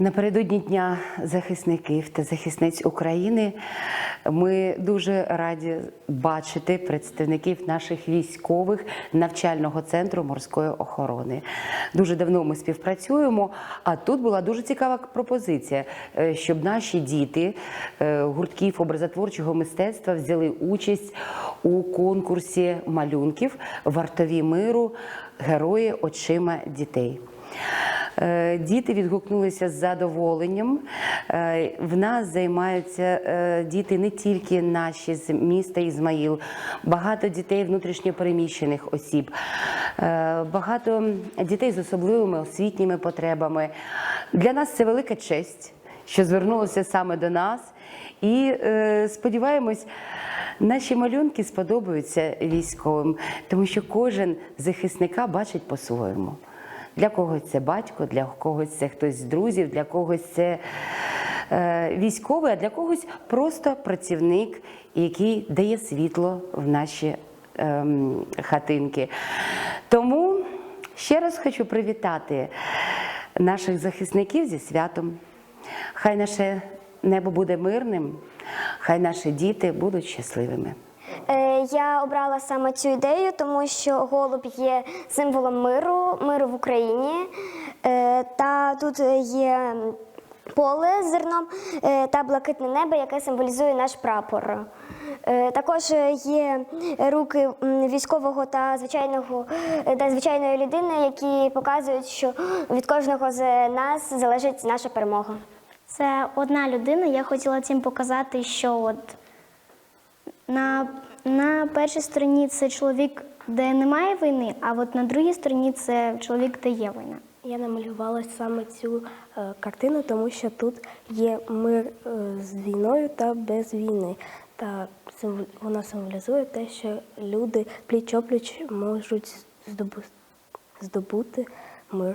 Напередодні Дня захисників та захисниць України ми дуже раді бачити представників наших військових навчального центру морської охорони. Дуже давно ми співпрацюємо. А тут була дуже цікава пропозиція, е, щоб наші діти е, гуртків образотворчого мистецтва взяли участь у конкурсі малюнків Вартові миру Герої очима дітей. Е, Діти відгукнулися з задоволенням. Е, В нас займаються е, діти не тільки наші з міста Ізмаїл, багато дітей внутрішньопереміщених осіб, багато дітей з особливими освітніми потребами. Для нас це велика честь, що звернулося саме до нас. І сподіваємось, наші малюнки сподобаються військовим, тому що кожен захисника бачить по-своєму. Для когось це батько, для когось це хтось з друзів, для когось це е, військовий, а для когось просто працівник, який дає світло в наші ем, хатинки. Тому ще раз хочу привітати наших захисників зі святом. Хай наше небо буде мирним, хай наші діти будуть щасливими. Я обрала саме цю ідею, тому що голуб є символом миру, миру в Україні. Е, Та тут є поле з зерном е, та блакитне небо, яке символізує наш прапор. Е, Також є руки військового та звичайного та звичайної людини, які показують, що від кожного з нас залежить наша перемога. Це одна людина. Я хотіла цим показати, що от на, на першій стороні це чоловік, де немає війни, а от на другій стороні це чоловік, де є війна. Я намалювала саме цю е, картину, тому що тут є мир е, з війною та без війни. Та символ- вона символізує те, що люди пліч-опліч можуть здобу- здобути мир